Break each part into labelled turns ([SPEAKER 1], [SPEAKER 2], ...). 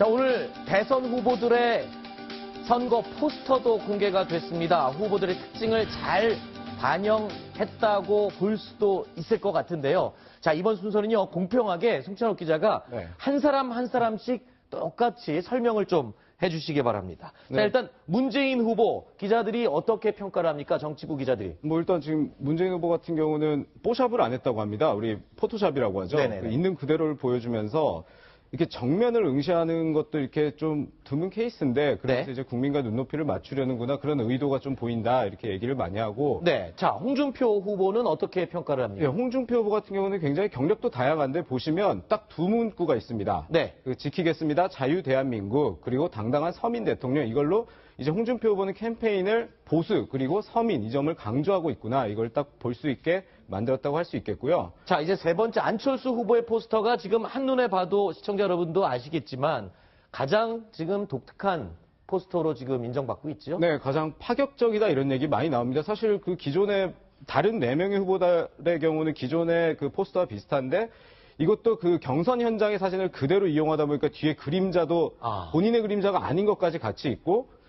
[SPEAKER 1] 자, 오늘 대선 후보들의 선거 포스터도 공개가 됐습니다. 후보들의 특징을 잘 반영했다고 볼 수도 있을 것 같은데요. 자, 이번 순서는요, 공평하게 송찬욱 기자가
[SPEAKER 2] 네.
[SPEAKER 1] 한 사람 한 사람씩 똑같이 설명을 좀 해주시기 바랍니다. 자,
[SPEAKER 2] 네.
[SPEAKER 1] 일단 문재인 후보 기자들이 어떻게 평가를 합니까? 정치부 기자들이.
[SPEAKER 2] 뭐 일단 지금 문재인 후보 같은 경우는 뽀샵을 안 했다고 합니다. 우리 포토샵이라고 하죠.
[SPEAKER 1] 네네네.
[SPEAKER 2] 그 있는 그대로를 보여주면서 이렇게 정면을 응시하는 것도 이렇게 좀 드문 케이스인데 그래서
[SPEAKER 1] 네.
[SPEAKER 2] 이제 국민과 눈높이를 맞추려는구나 그런 의도가 좀 보인다 이렇게 얘기를 많이 하고
[SPEAKER 1] 네. 자, 홍준표 후보는 어떻게 평가를
[SPEAKER 2] 예,
[SPEAKER 1] 합니까?
[SPEAKER 2] 홍준표 후보 같은 경우는 굉장히 경력도 다양한데 보시면 딱 두 문구가 있습니다.
[SPEAKER 1] 네.
[SPEAKER 2] 그 지키겠습니다. 자유 대한민국 그리고 당당한 서민 대통령 이걸로 이제 홍준표 후보는 캠페인을 보수 그리고 서민 이 점을 강조하고 있구나 이걸 딱 볼 수 있게 만들었다고 할 수 있겠고요.
[SPEAKER 1] 자, 이제 세 번째 안철수 후보의 포스터가 지금 한눈에 봐도 시청자 여러분도 아시겠지만 가장 지금 독특한 포스터로 지금 인정받고 있죠.
[SPEAKER 2] 네, 가장 파격적이다 이런 얘기 많이 나옵니다. 사실 그 기존의 다른 네 명의 후보들의 경우는 기존의 그 포스터와 비슷한데 이것도 그 경선 현장의 사진을 그대로 이용하다 보니까 뒤에 그림자도
[SPEAKER 1] 아.
[SPEAKER 2] 본인의 그림자가 아닌 것까지 같이 있고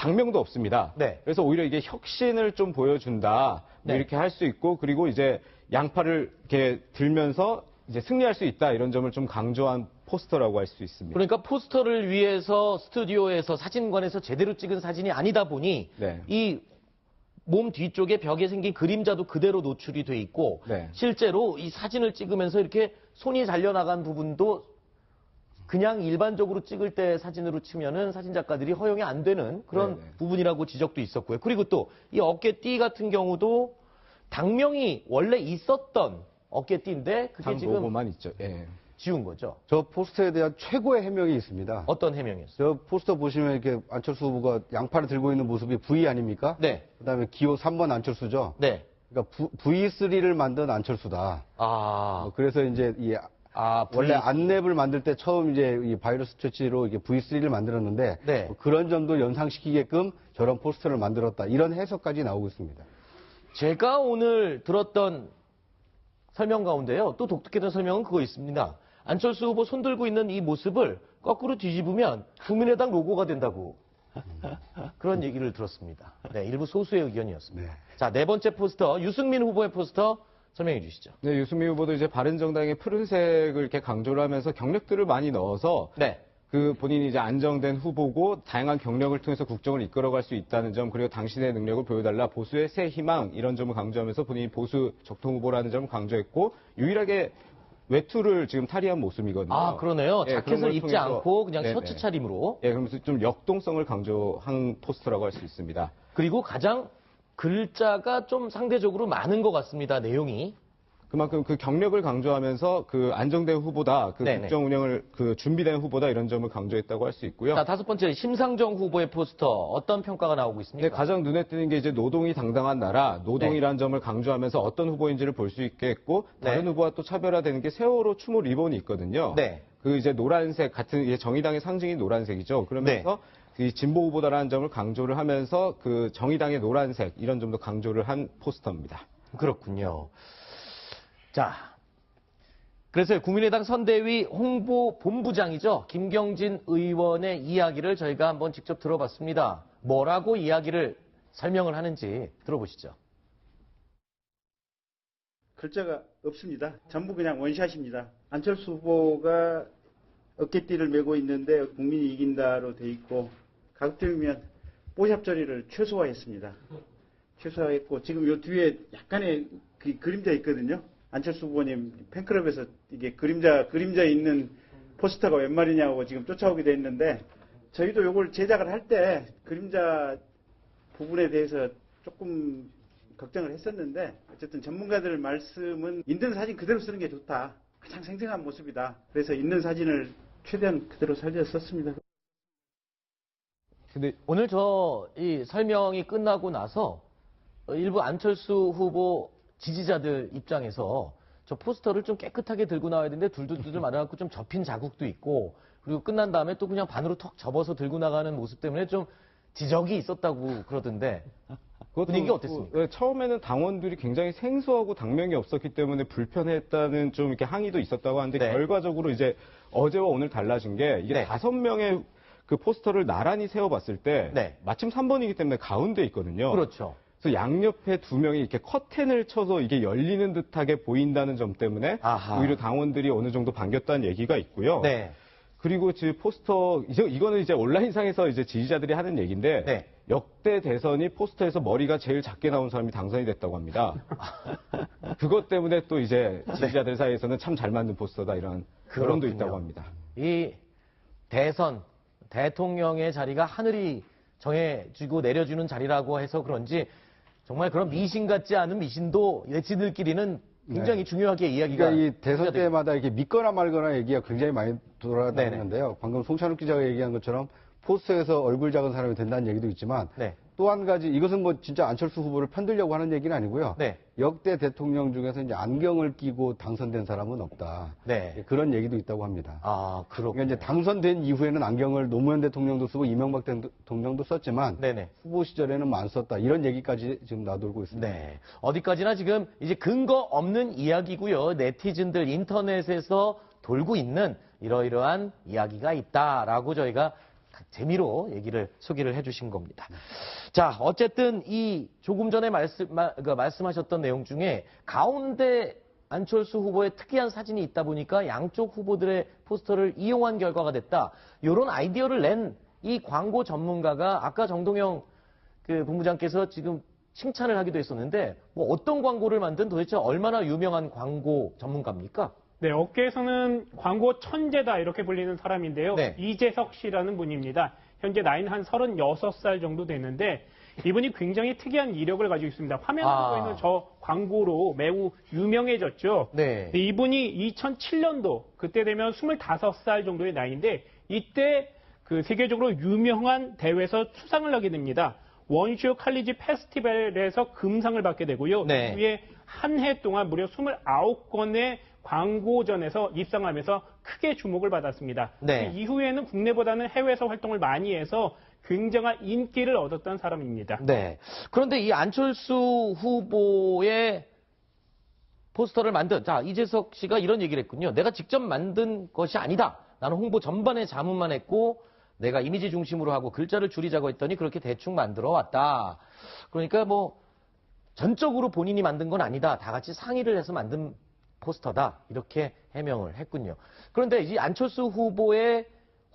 [SPEAKER 2] 당명도 없습니다.
[SPEAKER 1] 네.
[SPEAKER 2] 그래서 오히려 이게 혁신을 좀 보여준다 뭐
[SPEAKER 1] 네.
[SPEAKER 2] 이렇게 할 수 있고 그리고 이제 양팔을 이렇게 들면서 이제 승리할 수 있다 이런 점을 좀 강조한 포스터라고 할 수 있습니다.
[SPEAKER 1] 그러니까 포스터를 위해서 스튜디오에서 사진관에서 제대로 찍은 사진이 아니다 보니
[SPEAKER 2] 네.
[SPEAKER 1] 이몸 뒤쪽에 벽에 생긴 그림자도 그대로 노출이 돼 있고
[SPEAKER 2] 네.
[SPEAKER 1] 실제로 이 사진을 찍으면서 이렇게 손이 잘려 나간 부분도 그냥 일반적으로 찍을 때 사진으로 치면은 사진 작가들이 허용이 안 되는 그런
[SPEAKER 2] 네네.
[SPEAKER 1] 부분이라고 지적도 있었고요. 그리고 또 이 어깨띠 같은 경우도 당명이 원래 있었던 어깨띠인데 그게
[SPEAKER 2] 당
[SPEAKER 1] 지금
[SPEAKER 2] 로고만 있죠. 예.
[SPEAKER 1] 지운 거죠.
[SPEAKER 3] 저 포스터에 대한 최고의 해명이 있습니다.
[SPEAKER 1] 어떤 해명이었어요?
[SPEAKER 3] 저 포스터 보시면 이렇게 안철수 후보가 양팔을 들고 있는 모습이 V 아닙니까?
[SPEAKER 1] 네.
[SPEAKER 3] 그다음에 기호 3번 안철수죠.
[SPEAKER 1] 네.
[SPEAKER 3] 그러니까 V3를 만든 안철수다.
[SPEAKER 1] 아,
[SPEAKER 3] 어, 그래서 이제 이
[SPEAKER 1] 아,
[SPEAKER 3] 원래
[SPEAKER 1] V-
[SPEAKER 3] 안랩을 만들 때 처음 이제 이 바이러스 처치로 이게 V3를 만들었는데
[SPEAKER 1] 네.
[SPEAKER 3] 뭐 그런 점도 연상시키게끔 저런 포스터를 만들었다. 이런 해석까지 나오고 있습니다.
[SPEAKER 1] 제가 오늘 들었던 설명 가운데요. 또 독특했던 설명은 그거 있습니다. 안철수 후보 손 들고 있는 이 모습을 거꾸로 뒤집으면 국민의당 로고가 된다고. 그런 얘기를 들었습니다. 네, 일부 소수의 의견이었습니다.
[SPEAKER 3] 네.
[SPEAKER 1] 자, 네 번째 포스터, 유승민 후보의 포스터 설명해 주시죠.
[SPEAKER 2] 네, 유승민 후보도 이제 바른정당의 푸른색을 이렇게 강조를 하면서 경력들을 많이 넣어서
[SPEAKER 1] 네.
[SPEAKER 2] 그 본인이 이제 안정된 후보고 다양한 경력을 통해서 국정을 이끌어갈 수 있다는 점 그리고 당신의 능력을 보여달라 보수의 새 희망 이런 점을 강조하면서 본인이 보수 적통 후보라는 점을 강조했고 유일하게 외투를 지금 탈의한 모습이거든요.
[SPEAKER 1] 아, 그러네요.
[SPEAKER 2] 예,
[SPEAKER 1] 자켓을
[SPEAKER 2] 걸
[SPEAKER 1] 입지
[SPEAKER 2] 통해서-
[SPEAKER 1] 않고 그냥
[SPEAKER 2] 네네.
[SPEAKER 1] 셔츠 차림으로.
[SPEAKER 2] 예, 그러면서 좀 역동성을 강조한 포스터라고 할 수 있습니다.
[SPEAKER 1] 그리고 가장 글자가 좀 상대적으로 많은 것 같습니다. 내용이.
[SPEAKER 2] 그만큼 그 경력을 강조하면서 그 안정된 후보다, 그
[SPEAKER 1] 네네.
[SPEAKER 2] 국정 운영을 그 준비된 후보다 이런 점을 강조했다고 할 수 있고요.
[SPEAKER 1] 자, 다섯 번째 심상정 후보의 포스터 어떤 평가가 나오고 있습니까?
[SPEAKER 2] 네, 가장 눈에 띄는 게 이제 노동이 당당한 나라, 노동이라는 점을 강조하면서 어떤 후보인지를 볼 수 있게 했고, 다른
[SPEAKER 1] 네.
[SPEAKER 2] 후보와 또 차별화되는 게 세월호 추모 리본이 있거든요.
[SPEAKER 1] 네.
[SPEAKER 2] 그 이제 노란색 같은 정의당의 상징인 노란색이죠. 그러면서
[SPEAKER 1] 네.
[SPEAKER 2] 이 진보 후보다라는 점을 강조를 하면서 그 정의당의 노란색 이런 점도 강조를 한 포스터입니다.
[SPEAKER 1] 그렇군요. 자, 그래서 국민의당 선대위 홍보 본부장이죠. 김경진 의원의 이야기를 저희가 한번 직접 들어봤습니다. 뭐라고 이야기를 설명을 하는지 들어보시죠.
[SPEAKER 4] 글자가 없습니다. 전부 그냥 원샷입니다. 안철수 후보가 어깨띠를 메고 있는데 국민이 이긴다로 돼 있고 가급적이면 뽀샵 처리를 최소화했습니다. 최소화했고 지금 요 뒤에 약간의 그 그림자 있거든요. 안철수 후보님 팬클럽에서 이게 그림자 그림자 있는 포스터가 웬 말이냐고 지금 쫓아오게 돼 있는데 저희도 요걸 제작을 할 때 그림자 부분에 대해서 조금 걱정을 했었는데 어쨌든 전문가들 말씀은 있는 사진 그대로 쓰는 게 좋다. 가장 생생한 모습이다. 그래서 있는 사진을 최대한 그대로 살려 썼습니다.
[SPEAKER 2] 근데
[SPEAKER 1] 오늘 저 이 설명이 끝나고 나서 일부 안철수 후보 지지자들 입장에서 저 포스터를 좀 깨끗하게 들고 나와야 되는데 둘둘둘 말아갖고 좀 접힌 자국도 있고 그리고 끝난 다음에 또 그냥 반으로 턱 접어서 들고 나가는 모습 때문에 좀 지적이 있었다고 그러던데 분위기가 어땠습니까?
[SPEAKER 2] 네, 처음에는 당원들이 굉장히 생소하고 당명이 없었기 때문에 불편했다는 좀 이렇게 항의도 있었다고 하는데
[SPEAKER 1] 네.
[SPEAKER 2] 결과적으로 이제 어제와 오늘 달라진 게 이게
[SPEAKER 1] 네.
[SPEAKER 2] 다섯 명의 그 포스터를 나란히 세워봤을 때
[SPEAKER 1] 네.
[SPEAKER 2] 마침 3번이기 때문에 가운데 있거든요.
[SPEAKER 1] 그렇죠.
[SPEAKER 2] 그래서 양옆에 두 명이 이렇게 커튼을 쳐서 이게 열리는 듯하게 보인다는 점 때문에
[SPEAKER 1] 아하.
[SPEAKER 2] 오히려 당원들이 어느 정도 반겼다는 얘기가 있고요.
[SPEAKER 1] 네.
[SPEAKER 2] 그리고 지금 포스터 이제 이거는 이제 온라인상에서 이제 지지자들이 하는 얘기인데
[SPEAKER 1] 네.
[SPEAKER 2] 역대 대선이 포스터에서 머리가 제일 작게 나온 사람이 당선이 됐다고 합니다. 그것 때문에 또 이제 지지자들 사이에서는 참 잘 만든 포스터다 이런
[SPEAKER 1] 그렇군요.
[SPEAKER 2] 있다고 합니다.
[SPEAKER 1] 이 대선 대통령의 자리가 하늘이 정해주고 내려주는 자리라고 해서 그런지 정말 그런 미신 같지 않은 미신도 내치들끼리는 굉장히 중요하게 이야기가
[SPEAKER 3] 그러니까 이 대선 때마다 이렇게 믿거나 말거나 얘기가 굉장히 많이 돌아다니는데요. 방금 송찬욱 기자가 얘기한 것처럼 포스터에서 얼굴 작은 사람이 된다는 얘기도 있지만
[SPEAKER 1] 네.
[SPEAKER 3] 또한 가지 이것은 뭐 진짜 안철수 후보를 편들려고 하는 얘기는 아니고요.
[SPEAKER 1] 네.
[SPEAKER 3] 역대 대통령 중에서 이제 안경을 끼고 당선된 사람은 없다.
[SPEAKER 1] 네.
[SPEAKER 3] 그런 얘기도 있다고 합니다.
[SPEAKER 1] 아, 그렇군요.
[SPEAKER 3] 그러니까 이제 당선된 이후에는 안경을 노무현 대통령도 쓰고 이명박 대통령도 썼지만
[SPEAKER 1] 네네.
[SPEAKER 3] 후보 시절에는 뭐안 썼다. 이런 얘기까지 지금 나돌고 있습니다.
[SPEAKER 1] 네. 어디까지나 지금 이제 근거 없는 이야기고요. 네티즌들 인터넷에서 돌고 있는 이러이러한 이야기가 있다라고 저희가 재미로 얘기를 소개를 해주신 겁니다. 자, 어쨌든 이 조금 전에 말씀, 마- 그 말씀하셨던 내용 중에 가운데 안철수 후보의 특이한 사진이 있다 보니까 양쪽 후보들의 포스터를 이용한 결과가 됐다. 이런 아이디어를 낸 이 광고 전문가가 아까 정동영 그 본부장께서 지금 칭찬을 하기도 했었는데 뭐 어떤 광고를 만든 도대체 얼마나 유명한 광고 전문가입니까?
[SPEAKER 5] 네, 업계에서는 광고 천재다 이렇게 불리는 사람인데요.
[SPEAKER 1] 네.
[SPEAKER 5] 이재석 씨라는 분입니다. 현재 나이는 한 36살 정도 되는데 이분이 굉장히 특이한 이력을 가지고 있습니다. 화면에
[SPEAKER 1] 아.
[SPEAKER 5] 보이는 저 광고로 매우 유명해졌죠.
[SPEAKER 1] 네.
[SPEAKER 5] 이분이 2007년도 그때 되면 25살 정도의 나이인데 이때 그 세계적으로 유명한 대회에서 수상을 하게 됩니다. 원슈 칼리지 페스티벌에서 금상을 받게 되고요.
[SPEAKER 1] 네.
[SPEAKER 5] 이후에 한 해 동안 무려 29건의 광고전에서 입상하면서 크게 주목을 받았습니다.
[SPEAKER 1] 네.
[SPEAKER 5] 그 이후에는 국내보다는 해외에서 활동을 많이 해서 굉장한 인기를 얻었던 사람입니다.
[SPEAKER 1] 네. 그런데 이 안철수 후보의 포스터를 만든 자 이재석 씨가 이런 얘기를 했군요. 내가 직접 만든 것이 아니다. 나는 홍보 전반에 자문만 했고 내가 이미지 중심으로 하고 글자를 줄이자고 했더니 그렇게 대충 만들어 왔다. 그러니까 뭐 전적으로 본인이 만든 건 아니다. 다 같이 상의를 해서 만든 포스터다. 이렇게 해명을 했군요. 그런데 이 안철수 후보의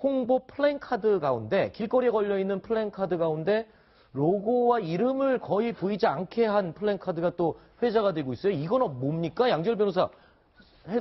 [SPEAKER 1] 홍보 플랜카드 가운데 길거리에 걸려 있는 플랜카드 가운데 로고와 이름을 거의 보이지 않게 한 플랜카드가 또 회자가 되고 있어요. 이건 뭡니까? 양절 변호사.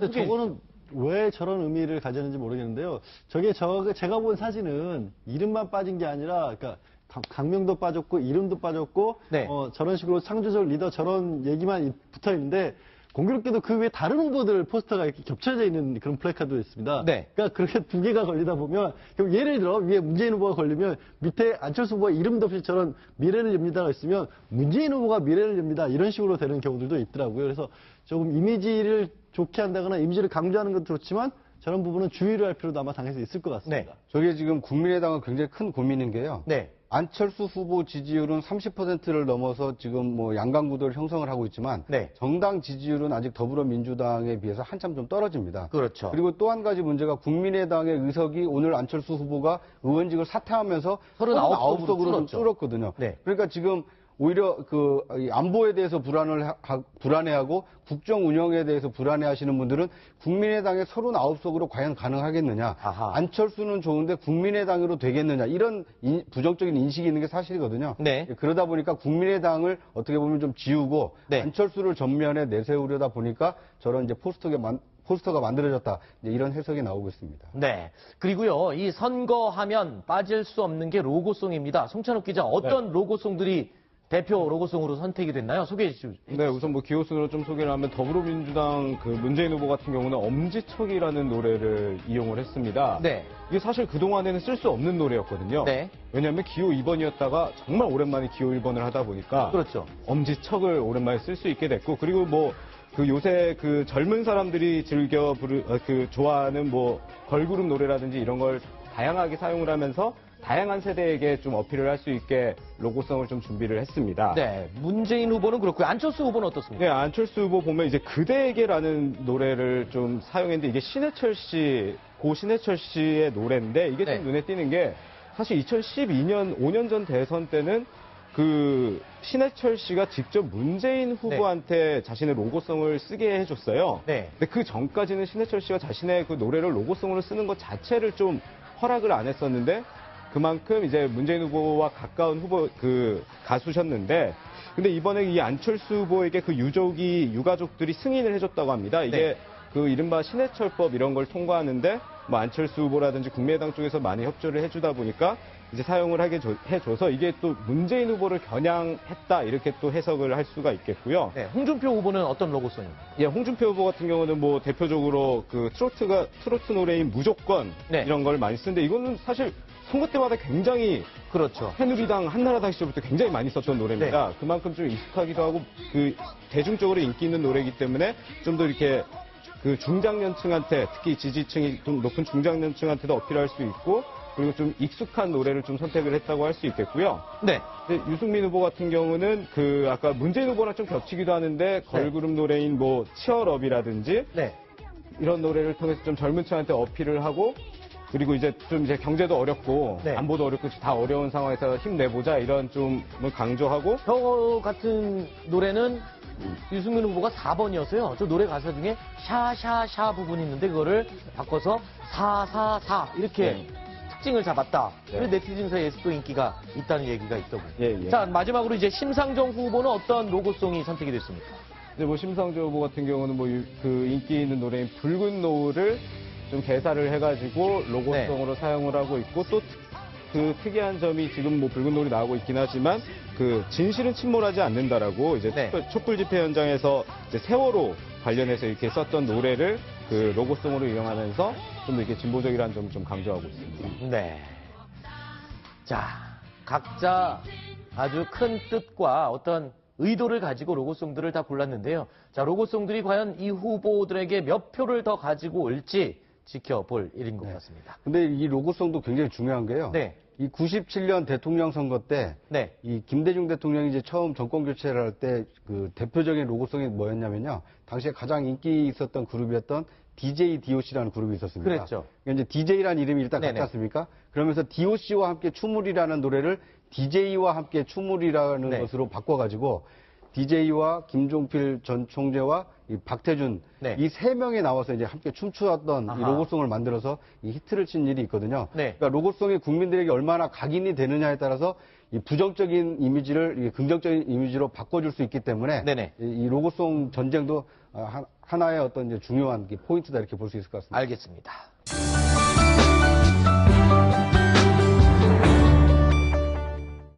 [SPEAKER 1] 소개해
[SPEAKER 6] 저거는 왜 저런 의미를 가졌는지 모르겠는데요. 저게 저 제가 본 사진은 이름만 빠진 게 아니라 그러니까 강- 강명도 빠졌고 이름도 빠졌고
[SPEAKER 1] 네.
[SPEAKER 6] 어, 저런 식으로 창조적 리더 저런 얘기만 이- 붙어 있는데 공교롭게도 그 위에 다른 후보들 포스터가 이렇게 겹쳐져 있는 그런 플래카드도 있습니다.
[SPEAKER 1] 네.
[SPEAKER 6] 그러니까 그렇게 두 개가 걸리다 보면 그럼 예를 들어 위에 문재인 후보가 걸리면 밑에 안철수 후보가 이름도 없이 저런 미래를 엽니다가 있으면 문재인 후보가 미래를 엽니다 이런 식으로 되는 경우들도 있더라고요. 그래서 조금 이미지를 좋게 한다거나 이미지를 강조하는 것도 좋지만 저런 부분은 주의를 할 필요도 아마 당에서 있을 것 같습니다.
[SPEAKER 1] 네.
[SPEAKER 3] 저게 지금 국민의당은 굉장히 큰 고민인 게요.
[SPEAKER 1] 네.
[SPEAKER 3] 안철수 후보 지지율은 30%를 넘어서 지금 뭐 양강 구도를 형성을 하고 있지만
[SPEAKER 1] 네.
[SPEAKER 3] 정당 지지율은 아직 더불어민주당에 비해서 한참 좀 떨어집니다.
[SPEAKER 1] 그렇죠.
[SPEAKER 3] 그리고 또 한 가지 문제가 국민의당의 의석이 오늘 안철수 후보가 의원직을 사퇴하면서
[SPEAKER 1] 39
[SPEAKER 3] 39석으로
[SPEAKER 1] 으로
[SPEAKER 3] 좀
[SPEAKER 1] 줄었죠.
[SPEAKER 3] 줄었거든요.
[SPEAKER 1] 네.
[SPEAKER 3] 그러니까 지금 오히려 그이 안보에 대해서 불안을 하- 하- 불안해하고 국정 운영에 대해서 불안해하시는 분들은 국민의당의 39석으로 과연 가능하겠느냐?
[SPEAKER 1] 아하.
[SPEAKER 3] 안철수는 좋은데 국민의당으로 되겠느냐? 이런 인- 부정적인 인식이 있는 게 사실이거든요.
[SPEAKER 1] 네.
[SPEAKER 3] 그러다 보니까 국민의당을 어떻게 보면 좀 지우고
[SPEAKER 1] 네.
[SPEAKER 3] 안철수를 전면에 내세우려다 보니까 저런 이제 포스터가, 만, 포스터가 만들어졌다. 이제 이런 해석이 나오고 있습니다.
[SPEAKER 1] 네. 그리고요, 이 선거하면 빠질 수 없는 게 로고송입니다. 송찬욱 기자, 어떤 로고송들이 대표 로고송으로 선택이 됐나요? 소개해 주시죠.
[SPEAKER 2] 네, 우선 뭐 기호순으로 좀 소개를 하면 더불어민주당 그 문재인 후보 같은 경우는 엄지척이라는 노래를 이용을 했습니다.
[SPEAKER 1] 네.
[SPEAKER 2] 이게 사실 그동안에는 쓸 수 없는 노래였거든요.
[SPEAKER 1] 네.
[SPEAKER 2] 왜냐하면 기호 2번이었다가 정말 오랜만에 기호 1번을 하다 보니까
[SPEAKER 1] 그렇죠.
[SPEAKER 2] 엄지척을 오랜만에 쓸 수 있게 됐고 그리고 뭐그 요새 그 젊은 사람들이 즐겨 부르 어, 그 좋아하는 뭐 걸그룹 노래라든지 이런 걸 다양하게 사용을 하면서 다양한 세대에게 좀 어필을 할 수 있게 로고성을 좀 준비를 했습니다.
[SPEAKER 1] 네, 문재인 후보는 그렇고요. 안철수 후보는 어떻습니까?
[SPEAKER 2] 네, 안철수 후보 보면 이제 그대에게라는 노래를 좀 사용했는데 이게 신해철 씨, 고 신해철 씨의 노래인데 이게 좀
[SPEAKER 1] 네.
[SPEAKER 2] 눈에 띄는 게 사실 2012년, 5년 전 대선 때는 그 신해철 씨가 직접 문재인 후보한테 자신의 로고송을 쓰게 해줬어요.
[SPEAKER 1] 네.
[SPEAKER 2] 근데 그 전까지는 신해철 씨가 자신의 그 노래를 로고송으로 쓰는 것 자체를 좀 허락을 안 했었는데 그만큼 이제 문재인 후보와 가까운 후보 그 가수셨는데 근데 이번에 이 안철수 후보에게 그 유족이 유가족들이 승인을 해줬다고 합니다. 이게
[SPEAKER 1] 네.
[SPEAKER 2] 그 이른바 신해철법 이런 걸 통과하는데 뭐 안철수 후보라든지 국민의당 쪽에서 많이 협조를 해주다 보니까 이제 사용을 하게 줘- 해줘서 이게 또 문재인 후보를 겨냥했다 이렇게 또 해석을 할 수가 있겠고요.
[SPEAKER 1] 네, 홍준표 후보는 어떤 로고송입니까?
[SPEAKER 2] 예, 홍준표 후보 같은 경우는 뭐 대표적으로 그 트로트가 트로트 노래인 무조건
[SPEAKER 1] 네.
[SPEAKER 2] 이런 걸 많이 쓰는데 이거는 사실 선거 때마다 굉장히
[SPEAKER 1] 그렇죠.
[SPEAKER 2] 새누리당 한나라당 시절부터 굉장히 많이 썼던 노래입니다.
[SPEAKER 1] 네.
[SPEAKER 2] 그만큼 좀 익숙하기도 하고 그 대중적으로 인기 있는 노래이기 때문에 좀 더 이렇게 그 중장년층한테 특히 지지층이 좀 높은 중장년층한테도 어필할 수 있고 그리고 좀 익숙한 노래를 좀 선택을 했다고 할 수 있겠고요.
[SPEAKER 1] 네.
[SPEAKER 2] 유승민 후보 같은 경우는 그 아까 문재인 후보랑 좀 겹치기도 하는데 걸그룹 노래인 뭐 치얼업이라든지
[SPEAKER 1] 네.
[SPEAKER 2] 이런 노래를 통해서 좀 젊은 층한테 어필을 하고 그리고 이제 좀 이제 경제도 어렵고
[SPEAKER 1] 네.
[SPEAKER 2] 안보도 어렵고 다 어려운 상황에서 힘내보자 이런 좀뭐 강조하고
[SPEAKER 1] 저 같은 노래는 유승민 후보가 4번이었어요. 저 노래 가사 중에 샤샤샤 부분이 있는데 그거를 바꿔서 444 이렇게
[SPEAKER 2] 네.
[SPEAKER 1] 특징을 잡았다.
[SPEAKER 2] 네.
[SPEAKER 1] 그래서 네티즌 사이에서 또 인기가 있다는 얘기가 있더군요.
[SPEAKER 2] 예, 예.
[SPEAKER 1] 자, 마지막으로 이제 심상정 후보는 어떤 로고송이 선택이 됐습니까?
[SPEAKER 2] 이제 뭐 심상조 후보 같은 경우는 뭐 그 인기 있는 노래인 붉은 노을을 좀 개사를 해가지고 로고송으로 사용을 하고 있고 또 그 특이한 점이 지금 뭐 붉은 노을이 나오고 있긴 하지만 그 진실은 침몰하지 않는다라고 이제
[SPEAKER 1] 네.
[SPEAKER 2] 촛불, 촛불 집회 현장에서 이제 세월호 관련해서 이렇게 썼던 노래를 그 로고송으로 이용하면서 좀더 이렇게 진보적이라는 점을 좀 강조하고 있습니다.
[SPEAKER 1] 네. 자, 각자 아주 큰 뜻과 어떤 의도를 가지고 로고송들을 다 골랐는데요. 자, 로고송들이 과연 이 후보들에게 몇 표를 더 가지고 올지 지켜볼 일인 것 같습니다.
[SPEAKER 3] 근데 이 로고송도 굉장히 중요한 게요.
[SPEAKER 1] 네.
[SPEAKER 3] 이 97년 대통령 선거 때
[SPEAKER 1] 네.
[SPEAKER 3] 이 김대중 대통령이 이제 처음 정권 교체를 할 때 그 대표적인 로고송이 뭐였냐면요. 당시에 가장 인기 있었던 그룹이었던 DJ DOC라는 그룹이 있었습니다.
[SPEAKER 1] 그랬죠.
[SPEAKER 3] 그러니까 이제 DJ라는 이름이 일단
[SPEAKER 1] 네네.
[SPEAKER 3] 같지 않습니까? 그러면서 DOC와 함께 춤을이라는 노래를 DJ와 함께 춤을이라는
[SPEAKER 1] 네.
[SPEAKER 3] 것으로 바꿔가지고 DJ와 김종필 전 총재와 이 박태준
[SPEAKER 1] 네.
[SPEAKER 3] 이 세 명이 나와서 이제 함께 춤추었던 이
[SPEAKER 1] 아하.
[SPEAKER 3] 로고송을 만들어서 이 히트를 친 일이 있거든요.
[SPEAKER 1] 네.
[SPEAKER 3] 그러니까 로고송이 국민들에게 얼마나 각인이 되느냐에 따라서 이 부정적인 이미지를 이 긍정적인 이미지로 바꿔줄 수 있기 때문에
[SPEAKER 1] 네네.
[SPEAKER 3] 이, 이 로고송 전쟁도 아, 하- 하나의 어떤 이제 중요한 포인트다 이렇게 볼 수 있을 것 같습니다.
[SPEAKER 1] 알겠습니다.